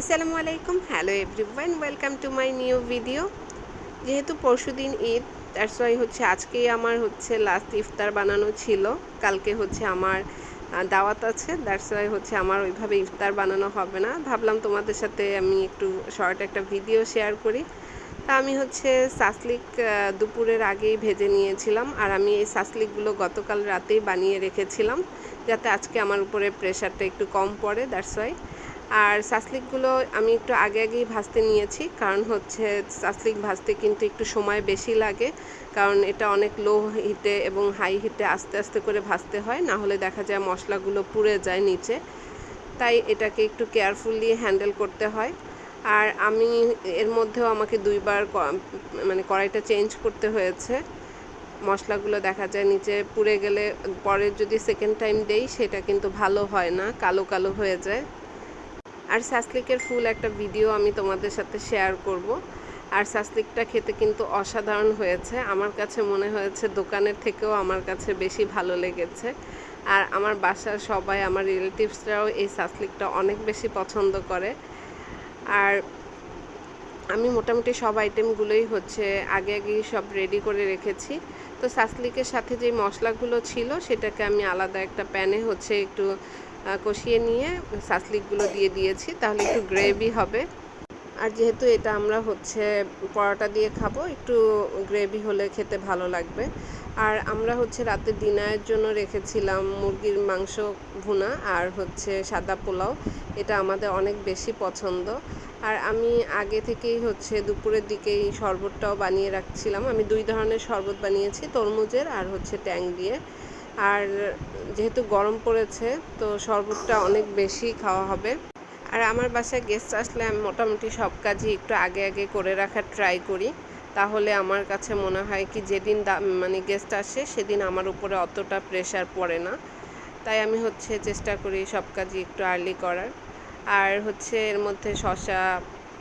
আসসালামু আলাইকুম। Hello everyone welcome to my new video যেহেতু পরশুদিন ঈদ দ্যাটস ওয়াই হচ্ছে আজকেই আমার হচ্ছে লাস্ট ইফতার বানানো ছিল। কালকে হচ্ছে আমার দাওয়াত আছে দ্যাটস ওয়াই হচ্ছে আমার ওইভাবে ইফতার বানানো হবে না। ভাবলাম তোমাদের সাথে আমি একটু শর্ট একটা ভিডিও শেয়ার করি। তা আমি হচ্ছে সাসলিক দুপুরের আগেই ভেজে নিয়েছিলাম, আর আমি এই সাসলিকগুলো গতকাল রাতেই বানিয়ে রেখেছিলাম, যাতে আজকে আমার উপরে প্রেশারটা একটু কম পড়ে দ্যাটস ওয়াই আর সাসলিকগুলো আমি একটু আগে আগেই ভাজতে নিয়েছি, কারণ হচ্ছে সাসলিক ভাজতে কিন্তু একটু সময় বেশি লাগে, কারণ এটা অনেক লো হিটে এবং হাই হিটে আস্তে আস্তে করে ভাজতে হয়, না হলে দেখা যায় মশলাগুলো পুড়ে যায় নিচে। তাই এটাকে একটু কেয়ারফুলি হ্যান্ডেল করতে হয়। আর আমি এর মধ্যেও আমাকে দুইবার মানে কড়াইটা চেঞ্জ করতে হয়েছে। মশলাগুলো দেখা যায় নিচে পুড়ে গেলে পরে যদি সেকেন্ড টাইম দেই, সেটা কিন্তু ভালো হয় না, কালো কালো হয়ে যায়। আর সাসলিকের ফুল একটা ভিডিও আমি তোমাদের সাথে শেয়ার করব। আর সাসলিকটা খেতে কিন্তু অসাধারণ হয়েছে। আমার কাছে মনে হয়েছে দোকানের থেকেও আমার কাছে বেশি ভালো লেগেছে। আর আমার বাসার সবাই, আমার রিলেটিভসরাও এই সাসলিকটা অনেক বেশি পছন্দ করে। আর আমি মোটামুটি সব আইটেমগুলোই হচ্ছে আগে আগেই সব রেডি করে রেখেছি। তো সাসলিকের সাথে যে মশলাগুলো ছিল, সেটাকে আমি আলাদা একটা প্যানে হচ্ছে একটু কষিয়ে নিয়ে সাসলিকগুলো দিয়ে দিয়েছি, তাহলে একটু গ্রেভি হবে। আর যেহেতু এটা আমরা হচ্ছে পরোটা দিয়ে খাব, একটু গ্রেভি হলে খেতে ভালো লাগবে। আর আমরা হচ্ছে রাতে ডিনারের জন্য রেখেছিলাম মুরগির মাংস ভুনা আর হচ্ছে সাদা পোলাও। এটা আমাদের অনেক বেশি পছন্দ। আর আমি আগে থেকেই হচ্ছে দুপুরের দিকেই শরবতটাও বানিয়ে রাখছিলাম। আমি দুই ধরনের শরবত বানিয়েছি, তরমুজের আর হচ্ছে ট্যাং দিয়ে। আর যেহেতু গরম পড়েছে, তো শরবতটা অনেক বেশি খাওয়া হবে। আর আমার বাসায় গেস্ট আসলে আমি মোটামুটি সব কাজই একটু আগে আগে করে রাখার ট্রাই করি। তাহলে আমার কাছে মনে হয় কি যেদিন মানে গেস্ট আসে, সেদিন আমার উপরে অতটা প্রেশার পড়ে না। তাই আমি হচ্ছে চেষ্টা করি সব কাজই একটু আর্লি করার। আর হচ্ছে এর মধ্যে শসা,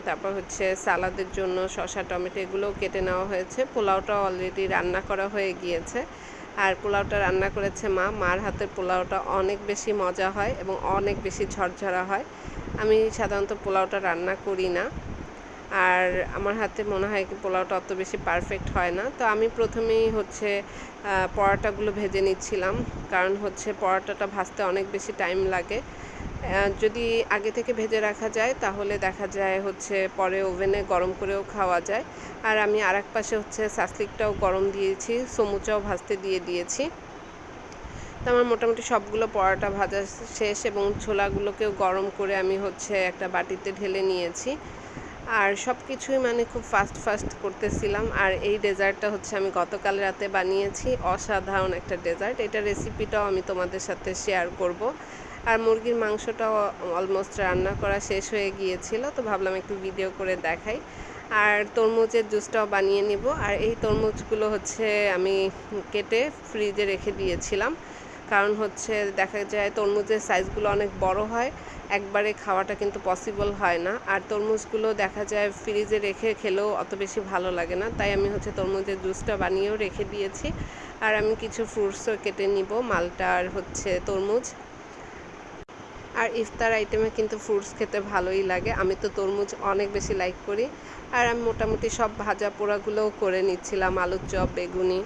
তারপর হচ্ছে সালাদের জন্য শসা, টমেটো এগুলোও কেটে নেওয়া হয়েছে। পোলাওটা অলরেডি রান্না করা হয়ে গিয়েছে। আর পোলাওটা রান্না করেছে মা। মার হাতের পোলাওটা অনেক বেশি মজা হয় এবং অনেক বেশি ঝরঝরা হয়। আমি সাধারণত পোলাওটা রান্না করি না। আর আমার হাতে মনে হয় কি পোলাওটা অত বেশি পারফেক্ট হয় না। তো আমি প্রথমেই হচ্ছে পরোটাগুলো ভেজে নিচ্ছিলাম। কারণ হচ্ছে পরোটাটা ভাজতে অনেক বেশি টাইম লাগে। যদি আগে থেকে ভেজে রাখা যায়, তাহলে দেখা যায় হচ্ছে পরে ওভেনে গরম করেও খাওয়া যায়। আর আমি আর এক পাশে হচ্ছে সাসলিকটাও গরম দিয়েছি, সমুচাও ভাজতে দিয়ে দিয়েছি। তো আমার মোটামুটি সবগুলো পরোটা ভাজা শেষ এবং ছোলাগুলোকেও গরম করে আমি হচ্ছে একটা বাটিতে ঢেলে নিয়েছি। আর সব কিছুই মানে খুব ফাস্ট ফাস্ট করতেছিলাম। আর এই ডেজার্টটা হচ্ছে আমি গতকাল রাতে বানিয়েছি, অসাধারণ একটা ডেজার্ট। এটা রেসিপিটাও আমি তোমাদের সাথে শেয়ার করব। আর মুরগির মাংসটাও অলমোস্ট রান্না করা শেষ হয়ে গিয়েছিল, তো ভাবলাম একটু ভিডিও করে দেখাই। আর তরমুজের জুসটাও বানিয়ে নিব। আর এই তরমুজগুলো হচ্ছে আমি কেটে ফ্রিজে রেখে দিয়েছিলাম। কারণ হচ্ছে দেখা যায় তরমুজের সাইজগুলো অনেক বড় হয়, একবারে খাওয়াটা কিন্তু পসিবল হয় না। আর তরমুজগুলো দেখা যায় ফ্রিজে রেখে খেলেও অত বেশি ভালো লাগে না। তাই আমি হচ্ছে তরমুজের জুসটা বানিয়েও রেখে দিয়েছি। আর আমি কিছু ফ্রুটসও কেটে নিব মালটা আর হচ্ছে তরমুজ। আর ইফতার আইটেমে কিন্তু ফ্রুটস খেতে ভালোই লাগে। আমি তো তরমুজ অনেক বেশি লাইক করি। আর আমি মোটামুটি সব ভাজা পোড়াগুলোও করে নিচ্ছিলাম, আলুর চপ, বেগুনি।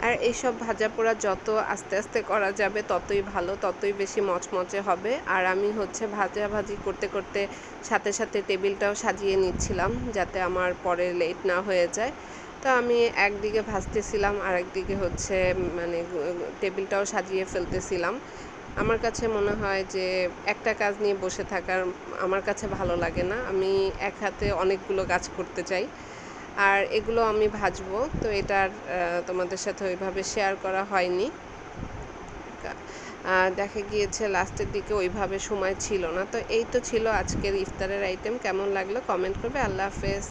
আর এইসব ভাজা পোড়া যত আস্তে আস্তে করা যাবে, ততই ভালো, ততই বেশি মচমচে হবে। আর আমি হচ্ছে ভাজা ভাজি করতে করতে সাথে সাথে টেবিলটাও সাজিয়ে নিচ্ছিলাম যাতে আমার পরে লেট না হয়ে যায়। তো আমি একদিকে ভাজতেছিলাম আর একদিকে হচ্ছে মানে টেবিলটাও সাজিয়ে ফেলতেছিলাম। আমার কাছে মনে হয় যে একটা কাজ নিয়ে বসে থাকার আমার কাছে ভালো লাগে না। আমি এক হাতে অনেকগুলো কাজ করতে চাই। আর এগুলো আমি ভাজবো। তো এটা আর, তোমাদের সাথে ওইভাবে শেয়ার করা হয়নি। দেখা গিয়েছে লাস্টের দিকে ওইভাবে সময় ছিল না। তো এই তো ছিল আজকের ইফতারের আইটেম কেমন লাগল? কমেন্ট করবে। আল্লাহ হাফেজ।